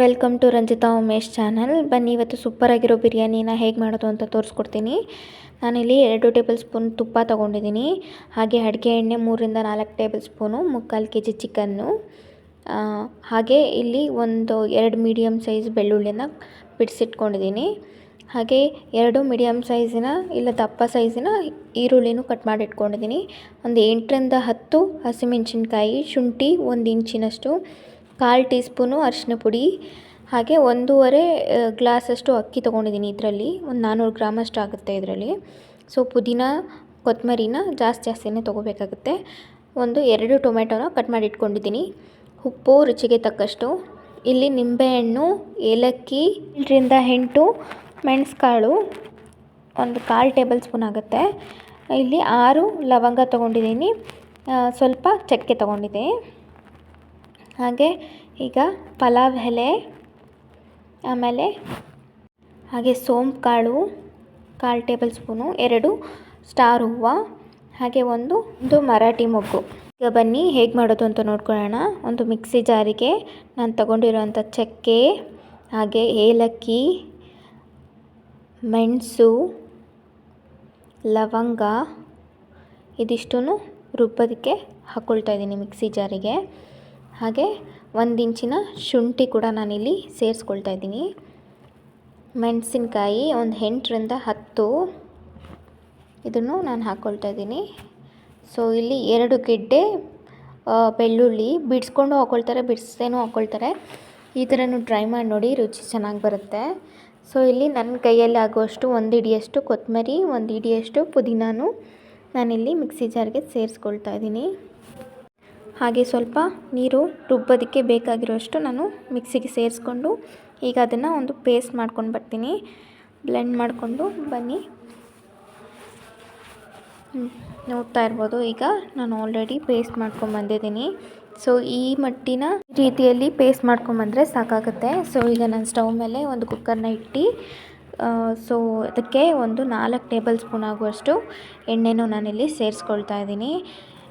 Welcome to Ranjitha Umesh channel. ಬನ್ನಿ, ಇವತ್ತು ಸೂಪರಾಗಿರೋ ಬಿರಿಯಾನಿನ ಹೇಗೆ ಮಾಡೋದು ಅಂತ ತೋರಿಸ್ಕೊಡ್ತೀನಿ. ನಾನಿಲ್ಲಿ ಎರಡು ಟೇಬಲ್ ಸ್ಪೂನ್ ತುಪ್ಪ ತೊಗೊಂಡಿದ್ದೀನಿ. ಹಾಗೆ ಅಡುಗೆ ಎಣ್ಣೆ ಮೂರಿಂದ ನಾಲ್ಕು ಟೇಬಲ್ ಸ್ಪೂನು, ಮುಕ್ಕಾಲು ಕೆ ಜಿ ಚಿಕನ್ನು ಹಾಗೆ ಇಲ್ಲಿ ಒಂದು ಎರಡು ಮೀಡಿಯಮ್ ಸೈಜ್ ಬೆಳ್ಳುಳ್ಳಿನ ಬಿಡಿಸಿಟ್ಕೊಂಡಿದ್ದೀನಿ. ಹಾಗೆ ಎರಡು ಮೀಡಿಯಮ್ ಸೈಜಿನ ಇಲ್ಲ ದಪ್ಪ ಸೈಜಿನ ಈರುಳ್ಳಿನೂ ಕಟ್ ಮಾಡಿ ಇಟ್ಕೊಂಡಿದ್ದೀನಿ ಒಂದು ಎಂಟರಿಂದ ಹತ್ತು ಹಸಿಮೆಣಸಿನ್ಕಾಯಿ, ಶುಂಠಿ ಒಂದು ಇಂಚಿನಷ್ಟು. ಕಾಲು ಟೀ ಸ್ಪೂನು ಅರಿಶಿನ ಪುಡಿ, ಹಾಗೆ ಒಂದೂವರೆ ಗ್ಲಾಸಷ್ಟು ಅಕ್ಕಿ ತೊಗೊಂಡಿದ್ದೀನಿ ಇದರಲ್ಲಿ. ಒಂದು ನಾನ್ನೂರು ಗ್ರಾಮಷ್ಟು ಆಗುತ್ತೆ ಇದರಲ್ಲಿ. ಸೊ, ಪುದೀನ, ಕೊತ್ತಂಬರಿನ ಜಾಸ್ತಿ ಜಾಸ್ತಿನೇ ತೊಗೋಬೇಕಾಗುತ್ತೆ. ಒಂದು ಎರಡು ಟೊಮೆಟೊನ ಕಟ್ ಮಾಡಿ ಇಟ್ಕೊಂಡಿದ್ದೀನಿ. ಉಪ್ಪು ರುಚಿಗೆ ತಕ್ಕಷ್ಟು. ಇಲ್ಲಿ ನಿಂಬೆಹಣ್ಣು, ಏಲಕ್ಕಿ ಇದರಿಂದ ಎಂಟು, ಮೆಣಸುಕಾಳು, ಒಂದು ಕಾಲು ಟೇಬಲ್ ಸ್ಪೂನ್ ಆಗುತ್ತೆ. ಇಲ್ಲಿ ಆರು ಲವಂಗ ತೊಗೊಂಡಿದ್ದೀನಿ. ಸ್ವಲ್ಪ ಚಕ್ಕೆ ತೊಗೊಂಡಿದ್ದೆ ಹಾಗೆ ಈಗ ಪಲಾವ್ ಎಲೆ, ಆಮೇಲೆ ಹಾಗೆ ಸೋಂಪು ಕಾಳು, ಕಾಲು ಟೇಬಲ್ ಸ್ಪೂನು, ಎರಡು ಸ್ಟಾರ್ ಹೂವು, ಹಾಗೆ ಒಂದು ಒಂದು ಮರಾಠಿ ಮೊಗ್ಗು. ಈಗ ಬನ್ನಿ ಹೇಗೆ ಮಾಡೋದು ಅಂತ ನೋಡ್ಕೊಳ್ಳೋಣ. ಒಂದು ಮಿಕ್ಸಿ ಜಾರಿಗೆ ನಾನು ತಗೊಂಡಿರೋಂಥ ಚಕ್ಕೆ, ಹಾಗೆ ಏಲಕ್ಕಿ, ಮೆಣಸು, ಲವಂಗ ಇದಿಷ್ಟು ರುಬ್ಬೋದಕ್ಕೆ ಹಾಕ್ಕೊಳ್ತಾ ಇದ್ದೀನಿ ಮಿಕ್ಸಿ ಜಾರಿಗೆ. ಹಾಗೆ ಒಂದು ಇಂಚಿನ ಶುಂಠಿ ಕೂಡ ನಾನಿಲ್ಲಿ ಸೇರಿಸ್ಕೊಳ್ತಾ ಇದ್ದೀನಿ. ಮೆಣಸಿನ್ಕಾಯಿ ಒಂದು ಎಂಟರಿಂದ ಹತ್ತು ಇದನ್ನು ನಾನು ಹಾಕ್ಕೊಳ್ತಾ ಇದ್ದೀನಿ. ಸೊ ಇಲ್ಲಿ ಎರಡು ಗೆಡ್ಡೆ ಬೆಳ್ಳುಳ್ಳಿ ಬಿಡಿಸ್ಕೊಂಡು ಹಾಕ್ಕೊಳ್ತಾರೆ ಬಿಡಿಸ್ದೇನೂ ಹಾಕ್ಕೊಳ್ತಾರೆ ಈ ಥರನೂ ಟ್ರೈ ಮಾಡಿ ನೋಡಿ, ರುಚಿ ಚೆನ್ನಾಗಿ ಬರುತ್ತೆ. ಸೊ ಇಲ್ಲಿ ನನ್ನ ಕೈಯಲ್ಲಿ ಆಗುವಷ್ಟು ಒಂದು ಇಡಿಯಷ್ಟು ಕೊತ್ತಂಬರಿ, ಒಂದು ಇಡಿಯಷ್ಟು ಪುದೀನಾನು ನಾನಿಲ್ಲಿ ಮಿಕ್ಸಿ ಜಾರ್ಗೆ ಸೇರಿಸ್ಕೊಳ್ತಾ ಇದ್ದೀನಿ. ಹಾಗೆ ಸ್ವಲ್ಪ ನೀರು ರುಬ್ಬೋದಕ್ಕೆ ಬೇಕಾಗಿರೋಷ್ಟು ನಾನು ಮಿಕ್ಸಿಗೆ ಸೇರಿಸ್ಕೊಂಡು ಈಗ ಅದನ್ನು ಒಂದು ಪೇಸ್ಟ್ ಮಾಡ್ಕೊಂಡು ಬರ್ತೀನಿ. ಬ್ಲೆಂಡ್ ಮಾಡಿಕೊಂಡು ಬನ್ನಿ. ನೋಡ್ತಾ ಇರ್ಬೋದು. ಈಗ ನಾನು ಆಲ್ರೆಡಿ ಪೇಸ್ಟ್ ಮಾಡ್ಕೊಂಡು ಬಂದಿದ್ದೀನಿ. ಸೊ, ಈ ಮಟ್ಟಿನ ರೀತಿಯಲ್ಲಿ ಪೇಸ್ಟ್ ಮಾಡ್ಕೊಂಬಂದರೆ ಸಾಕಾಗುತ್ತೆ. ಸೊ, ಈಗ ನಾನು ಸ್ಟವ್ ಮೇಲೆ ಒಂದು ಕುಕ್ಕರ್ನ ಇಟ್ಟು ಸೊ, ಅದಕ್ಕೆ ಒಂದು ನಾಲ್ಕು ಟೇಬಲ್ ಸ್ಪೂನ್ ಆಗುವಷ್ಟು ಎಣ್ಣೆನೂ ನಾನಿಲ್ಲಿ ಸೇರಿಸ್ಕೊಳ್ತಾ ಇದ್ದೀನಿ.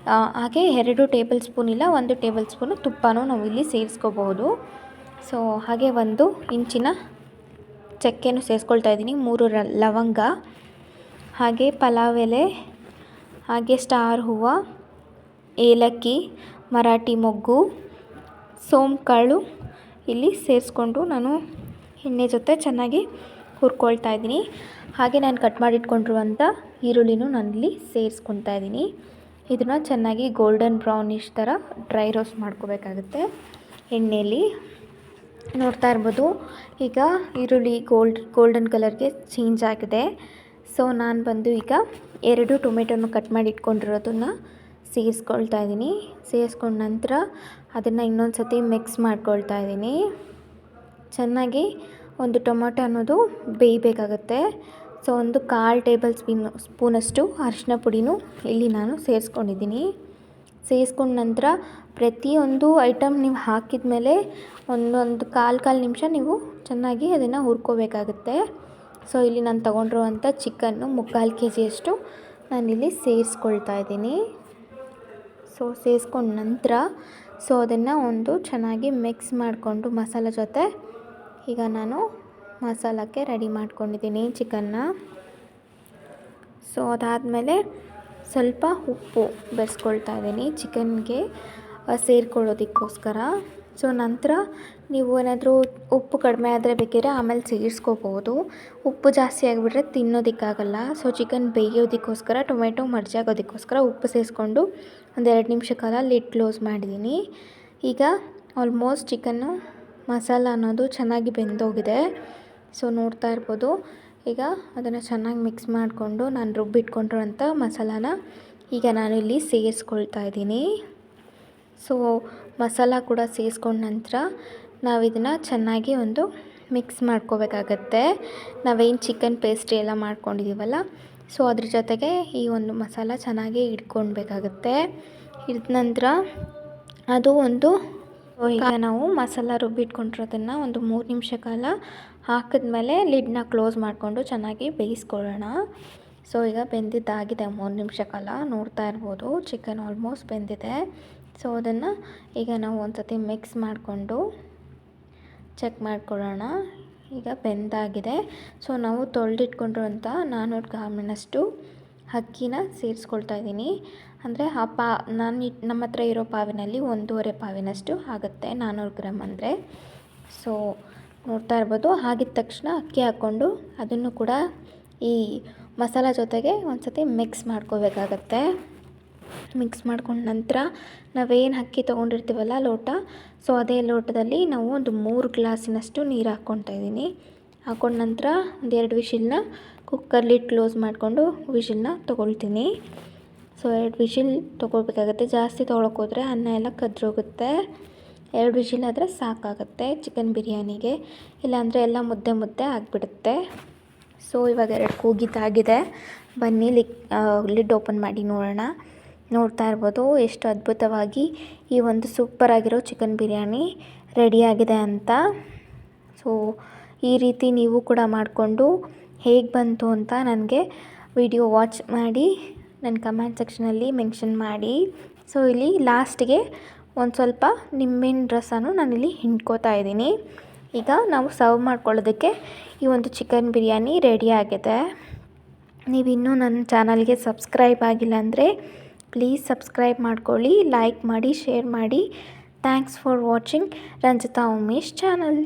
ಹಾಗೆ ಎರಡು ಟೇಬಲ್ ಸ್ಪೂನ್ ಇಲ್ಲ, ಒಂದು ಟೇಬಲ್ ಸ್ಪೂನು ತುಪ್ಪನೂ ನಾವು ಇಲ್ಲಿ ಸೇರಿಸ್ಕೋಬಹುದು. ಸೊ ಹಾಗೆ ಒಂದು ಇಂಚಿನ ಚಕ್ಕೆನೂ ಸೇರಿಸ್ಕೊಳ್ತಾ ಇದ್ದೀನಿ, ಮೂರು ಲವಂಗ, ಹಾಗೆ ಪಲಾವ್ ಎಲೆ, ಹಾಗೆ ಸ್ಟಾರ್ ಹೂವು, ಏಲಕ್ಕಿ, ಮರಾಠಿ ಮೊಗ್ಗು, ಸೋಂಕಾಳು ಇಲ್ಲಿ ಸೇರಿಸ್ಕೊಂಡು ನಾನು ಎಣ್ಣೆ ಜೊತೆ ಚೆನ್ನಾಗಿ ಹುರ್ಕೊಳ್ತಾ ಇದ್ದೀನಿ. ಹಾಗೆ ನಾನು ಕಟ್ ಮಾಡಿಟ್ಕೊಂಡಿರುವಂಥ ಈರುಳ್ಳಿನೂ ನಾನಿಲ್ಲಿ ಸೇರಿಸ್ಕೊತಾ ಇದ್ದೀನಿ. ಇದನ್ನು ಚೆನ್ನಾಗಿ ಗೋಲ್ಡನ್ ಬ್ರೌನಿಶ್ ಥರ ಡ್ರೈ ರೋಸ್ಟ್ ಮಾಡ್ಕೋಬೇಕಾಗುತ್ತೆ. ಎಣ್ಣೆಯಲ್ಲಿ ನೋಡ್ತಾ ಇರ್ಬೋದು. ಈಗ ಈರುಳ್ಳಿ ಗೋಲ್ಡ್ ಗೋಲ್ಡನ್ ಕಲರ್ಗೆ ಚೇಂಜ್ ಆಗಿದೆ. ಸೊ ನಾನು ಬಂದು ಈಗ ಎರಡು ಟೊಮೆಟೊನ ಕಟ್ ಮಾಡಿ ಇಟ್ಕೊಂಡಿರೋದನ್ನು ಸೇರಿಸ್ಕೊಳ್ತಾ ಇದ್ದೀನಿ ಸೇರಿಸ್ಕೊಂಡ ನಂತರ ಅದನ್ನು ಇನ್ನೊಂದು ಸತಿ ಮಿಕ್ಸ್ ಮಾಡ್ಕೊಳ್ತಾ ಇದ್ದೀನಿ ಚೆನ್ನಾಗಿ ಒಂದು ಟೊಮೊಟೊ ಅನ್ನೋದು ಬೇಯಬೇಕಾಗತ್ತೆ. ಸೊ ಒಂದು ಕಾಲು ಟೇಬಲ್ ಸ್ಪೀನ್, ಸ್ಪೂನಷ್ಟು ಅರಿಶಿನ ಪುಡಿನೂ ಇಲ್ಲಿ ನಾನು ಸೇರಿಸ್ಕೊಂಡಿದ್ದೀನಿ. ಸೇರಿಸ್ಕೊಂಡ ನಂತರ ಪ್ರತಿಯೊಂದು ಐಟಮ್ ನೀವು ಹಾಕಿದ ಮೇಲೆ ಒಂದೊಂದು ಕಾಲು ಕಾಲು ನಿಮಿಷ ನೀವು ಚೆನ್ನಾಗಿ ಅದನ್ನು ಹುರ್ಕೋಬೇಕಾಗುತ್ತೆ. ಸೊ ಇಲ್ಲಿ ನಾನು ತೊಗೊಂಡಿರುವಂಥ ಚಿಕನ್ನು ಮುಕ್ಕಾಲು ಕೆ ಜಿಯಷ್ಟು ನಾನಿಲ್ಲಿ ಸೇರಿಸ್ಕೊಳ್ತಾ ಇದ್ದೀನಿ. ಸೊ ಸೇರಿಸ್ಕೊಂಡ ನಂತರ ಸೊ ಅದನ್ನು ಒಂದು ಚೆನ್ನಾಗಿ ಮಿಕ್ಸ್ ಮಾಡಿಕೊಂಡು ಮಸಾಲ ಜೊತೆ ಈಗ ನಾನು ಮಸಾಲಕ್ಕೆ ರೆಡಿ ಮಾಡ್ಕೊಂಡಿದ್ದೀನಿ ಚಿಕನ್ನ. ಸೊ ಅದಾದಮೇಲೆ ಸ್ವಲ್ಪ ಉಪ್ಪು ಬೆರೆಸ್ಕೊಳ್ತಾ ಇದ್ದೀನಿ ಚಿಕನ್ಗೆ ಸೇರಿಕೊಳ್ಳೋದಕ್ಕೋಸ್ಕರ. ಸೊ ನಂತರ ನೀವು ಏನಾದರೂ ಉಪ್ಪು ಕಡಿಮೆ ಆದರೆ ಬೇಕಿದ್ರೆ ಆಮೇಲೆ ಸೇರಿಸ್ಕೋಬೋದು. ಉಪ್ಪು ಜಾಸ್ತಿ ಆಗಿಬಿಟ್ರೆ ತಿನ್ನೋದಕ್ಕಾಗಲ್ಲ. ಸೊ ಚಿಕನ್ ಬೇಯೋದಕ್ಕೋಸ್ಕರ, ಟೊಮೆಟೊ ಮರ್ಜಾಗೋದಕ್ಕೋಸ್ಕರ ಉಪ್ಪು ಸೇರಿಸ್ಕೊಂಡು ಒಂದೆರಡು ನಿಮಿಷ ಕಾಲ ಲಿಡ್ ಕ್ಲೋಸ್ ಮಾಡಿದ್ದೀನಿ. ಈಗ ಆಲ್ಮೋಸ್ಟ್ ಚಿಕನ್ನು ಮಸಾಲ ಅನ್ನೋದು ಚೆನ್ನಾಗಿ ಬೆಂದೋಗಿದೆ. ಸೊ ನೋಡ್ತಾ ಇರ್ಬೋದು. ಈಗ ಅದನ್ನು ಚೆನ್ನಾಗಿ ಮಿಕ್ಸ್ ಮಾಡಿಕೊಂಡು ನಾನು ರುಬ್ಬಿಟ್ಕೊಂಡಿರೋಂಥ ಮಸಾಲಾನ ಈಗ ನಾನು ಇಲ್ಲಿ ಸೇರಿಸ್ಕೊಳ್ತಾ ಇದ್ದೀನಿ. ಸೊ ಮಸಾಲ ಕೂಡ ಸೇರಿಸ್ಕೊಂಡ ನಂತರ ನಾವು ಇದನ್ನು ಚೆನ್ನಾಗಿ ಒಂದು ಮಿಕ್ಸ್ ಮಾಡ್ಕೋಬೇಕಾಗತ್ತೆ. ನಾವೇನು ಚಿಕನ್ ಪೇಸ್ಟ್ರಿ ಎಲ್ಲ ಮಾಡ್ಕೊಂಡಿದ್ದೀವಲ್ಲ ಸೊ ಅದ್ರ ಜೊತೆಗೆ ಈ ಒಂದು ಮಸಾಲ ಚೆನ್ನಾಗಿ ಇಟ್ಕೊಳ್ಬೇಕಾಗತ್ತೆ. ಇದ್ದ ನಂತರ ಅದು ಒಂದು ಈಗ ನಾವು ಮಸಾಲ ರುಬ್ಬಿಟ್ಕೊಂಡಿರೋದನ್ನು ಒಂದು ಮೂರು ನಿಮಿಷ ಕಾಲ ಹಾಕಿದ್ಮೇಲೆ ಲಿಡ್ನ ಕ್ಲೋಸ್ ಮಾಡಿಕೊಂಡು ಚೆನ್ನಾಗಿ ಬೇಯಿಸ್ಕೊಳ್ಳೋಣ. ಸೊ ಈಗ ಬೆಂದಿದ್ದಾಗಿದೆ ಮೂರು ನಿಮಿಷ ಕಾಲ, ನೋಡ್ತಾ ಇರ್ಬೋದು ಚಿಕನ್ ಆಲ್ಮೋಸ್ಟ್ ಬೆಂದಿದೆ. ಸೊ ಅದನ್ನು ಈಗ ನಾವು ಒಂದು ಸತಿ ಮಿಕ್ಸ್ ಮಾಡಿಕೊಂಡು ಚೆಕ್ ಮಾಡ್ಕೊಳ್ಳೋಣ. ಈಗ ಬೆಂದಾಗಿದೆ. ಸೊ ನಾವು ತೊಳೆದಿಟ್ಕೊಂಡಿರೋಂಥ ನಾನ್ನೂರು ಗ್ರಾಮಿನಷ್ಟು ಅಕ್ಕಿನ ಸೇರಿಸ್ಕೊಳ್ತಾ ಇದ್ದೀನಿ. ಅಂದರೆ ಆ ಪಾ, ನಾನು ನಮ್ಮ ಹತ್ರ ಇರೋ ಪಾವಿನಲ್ಲಿ ಒಂದೂವರೆ ಪಾವಿನಷ್ಟು ಆಗುತ್ತೆ ನಾನ್ನೂರು ಗ್ರಾಮ್ ಅಂದರೆ. ಸೊ ನೋಡ್ತಾ ಇರ್ಬೋದು. ಆಗಿದ ತಕ್ಷಣ ಅಕ್ಕಿ ಹಾಕ್ಕೊಂಡು ಅದನ್ನು ಕೂಡ ಈ ಮಸಾಲ ಜೊತೆಗೆ ಒಂದು ಸತಿ ಮಿಕ್ಸ್ ಮಾಡ್ಕೋಬೇಕಾಗತ್ತೆ. ಮಿಕ್ಸ್ ಮಾಡ್ಕೊಂಡ ನಂತರ ನಾವೇನು ಅಕ್ಕಿ ತೊಗೊಂಡಿರ್ತೀವಲ್ಲ ಲೋಟ ಸೊ ಅದೇ ಲೋಟದಲ್ಲಿ ನಾವು ಒಂದು ಮೂರು ಗ್ಲಾಸಿನಷ್ಟು ನೀರು ಹಾಕ್ಕೊತಾ ಇದ್ದೀನಿ. ಹಾಕೊಂಡ ನಂತರ ಒಂದೆರಡು ವಿಷಿಲ್ನ ಕುಕ್ಕರ್ ಲಿಡ್ ಕ್ಲೋಸ್ ಮಾಡಿಕೊಂಡು ವಿಷಿಲ್ನ ತೊಗೊಳ್ತೀನಿ. ಸೊ ಎರಡು ವಿಷಿಲ್ ತೊಗೊಳ್ಬೇಕಾಗತ್ತೆ. ಜಾಸ್ತಿ ತೊಗೊಳಕ್ಕೋದ್ರೆ ಅನ್ನ ಎಲ್ಲ ಕದ್ರೋಗುತ್ತೆ. ಎರಡು ವಿಷಿಲ್ ಆದರೆ ಸಾಕಾಗುತ್ತೆ ಚಿಕನ್ ಬಿರಿಯಾನಿಗೆ. ಇಲ್ಲಾಂದರೆ ಎಲ್ಲ ಮುದ್ದೆ ಮುದ್ದೆ ಆಗಿಬಿಡುತ್ತೆ. ಸೊ ಇವಾಗ ಎರಡು ಕೂಗಿದ್ದಾಗಿದೆ ಬನ್ನಿ, ಲಿಕ್ ಲಿಡ್ ಓಪನ್ ಮಾಡಿ ನೋಡೋಣ. ನೋಡ್ತಾ ಇರ್ಬೋದು ಎಷ್ಟು ಅದ್ಭುತವಾಗಿ ಈ ಒಂದು ಸೂಪರಾಗಿರೋ ಚಿಕನ್ ಬಿರಿಯಾನಿ ರೆಡಿಯಾಗಿದೆ ಅಂತ. ಸೊ ಈ ರೀತಿ ನೀವು ಕೂಡ ಮಾಡಿಕೊಂಡು ಹೇಗೆ ಬಂತು ಅಂತ ನನಗೆ ವಿಡಿಯೋ ವಾಚ್ ಮಾಡಿ, ನನ್ನ ಕಮೆಂಟ್ ಸೆಕ್ಷನಲ್ಲಿ ಮೆನ್ಷನ್ ಮಾಡಿ. ಸೊ ಇಲ್ಲಿ ಲಾಸ್ಟಿಗೆ ಒಂದು ಸ್ವಲ್ಪ ನಿಂಬೆಹಣ್ಣು ರಸನೂ ನಾನಿಲ್ಲಿ ಹಿಂಡ್ಕೋತಾ ಇದ್ದೀನಿ. ಈಗ ನಾವು ಸರ್ವ್ ಮಾಡ್ಕೊಳ್ಳೋದಕ್ಕೆ ಈ ಒಂದು ಚಿಕನ್ ಬಿರಿಯಾನಿ ರೆಡಿ ಆಗಿದೆ. ನೀವಿನ್ನೂ ನನ್ನ ಚಾನಲ್ಗೆ ಸಬ್ಸ್ಕ್ರೈಬ್ ಆಗಿಲ್ಲ ಅಂದರೆ ಪ್ಲೀಸ್ ಸಬ್ಸ್ಕ್ರೈಬ್ ಮಾಡ್ಕೊಳ್ಳಿ ಲೈಕ್ ಮಾಡಿ ಶೇರ್ ಮಾಡಿ. Thanks for watching Ranjitha Umesh channel